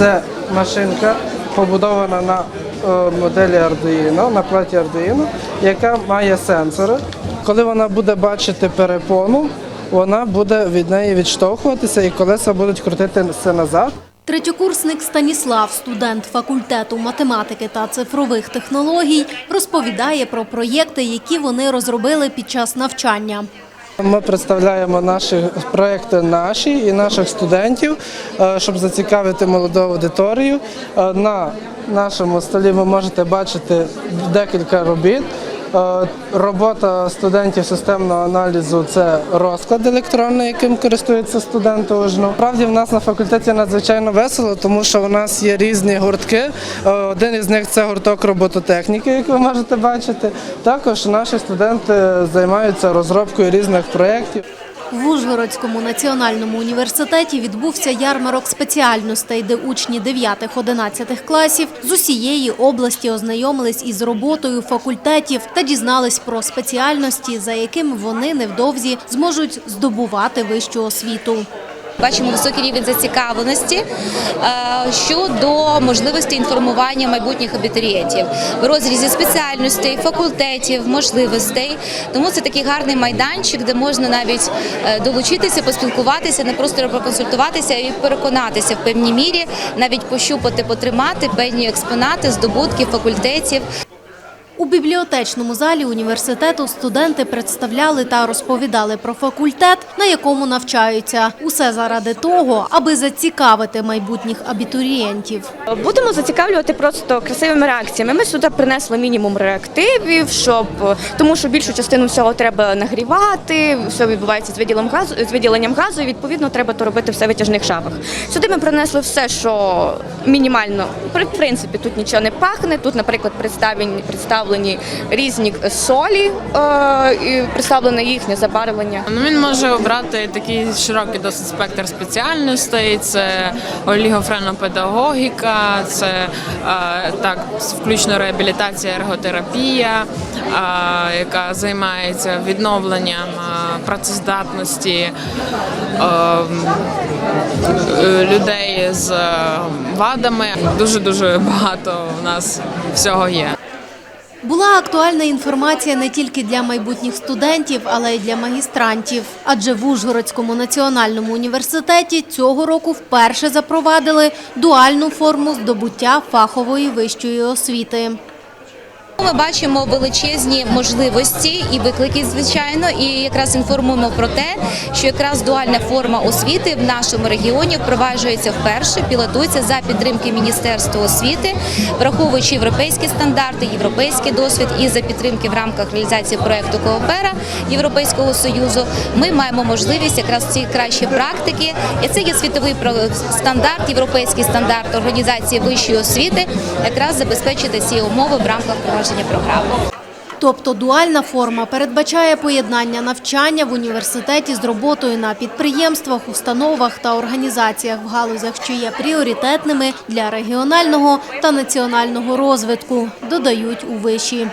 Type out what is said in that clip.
Це машинка побудована на е, моделі Arduino, на платі Arduino, яка має сенсори. Коли вона буде бачити перепону, вона буде від неї відштовхуватися і колеса будуть крутитися назад. Третьокурсник Станіслав, студент факультету математики та цифрових технологій, розповідає про проєкти, які вони розробили під час навчання. Ми представляємо наші проекти наші і наших студентів, е, щоб зацікавити молоду аудиторію. Е, На нашому столі ви можете бачити декілька робіт. Е, Робота студентів системного аналізу це розклад електронний, яким користуються студенти УЖНУ. Правді в нас на факультеті надзвичайно весело, тому що у нас є різні гуртки. Е, Один із них це гурток робототехніки, як ви можете бачити. Також наші студенти займаються розробкою різних проєктів. В Ужгородському національному університеті відбувся ярмарок спеціальностей, де учні 9-11 класів з усієї області ознайомились із роботою факультетів та дізнались про спеціальності, за якими вони невдовзі зможуть здобувати вищу освіту. Бачимо високий рівень зацікавленості е, щодо можливості інформування майбутніх абітурієнтів в розрізі спеціальностей, факультетів, можливостей. Тому це такий гарний майданчик, де можна навіть е, долучитися, поспілкуватися, не просто проконсультуватися і переконатися в певній мірі, навіть пощупати, потримати певні експонати, здобутки факультетів. У бібліотечному залі університету студенти представляли та розповідали про факультет, на якому навчаються. Усе заради того, аби зацікавити майбутніх абітурієнтів. Будемо зацікавлювати просто красивими реакціями. Ми сюди принесли мінімум реактивів, щоб тому, що більшу частину всього треба нагрівати. Все відбувається з виділенням газу з виділенням газу. І відповідно треба то робити все в витяжних шафах. Сюди ми принесли все, що мінімально в принципі тут нічого не пахне. Тут, наприклад, представлені представлені різні солі е, і представлене їхнє забарвлення. Ну, він може обрати такий широкий досить спектр спеціальностей. Це олігофренопедагогіка, це е, так, включно реабілітація, ерготерапія, е, яка займається відновленням працездатності людей з вадами. Дуже дуже багато у нас всього є. Була актуальна інформація не тільки для майбутніх студентів, але й для магістрантів. Адже в Ужгородському національному університеті цього року вперше запровадили дуальну форму здобуття фахової вищої освіти. Ми бачимо величезні можливості і виклики, звичайно, і якраз інформуємо про те, що якраз дуальна форма освіти в нашому регіоні впроваджується вперше, пілотується за підтримки Міністерства освіти, враховуючи європейські стандарти, європейський досвід і за підтримки в рамках реалізації проекту Коопера Європейського союзу. Ми маємо можливість якраз ці кращі практики. І це є світовий стандарт, європейський стандарт організації вищої освіти, якраз забезпечити ці умови в рамках провадження програми. Тобто дуальна форма передбачає поєднання навчання в університеті з роботою на підприємствах, установах та організаціях в галузях, що є пріоритетними для регіонального та національного розвитку, додають у виші.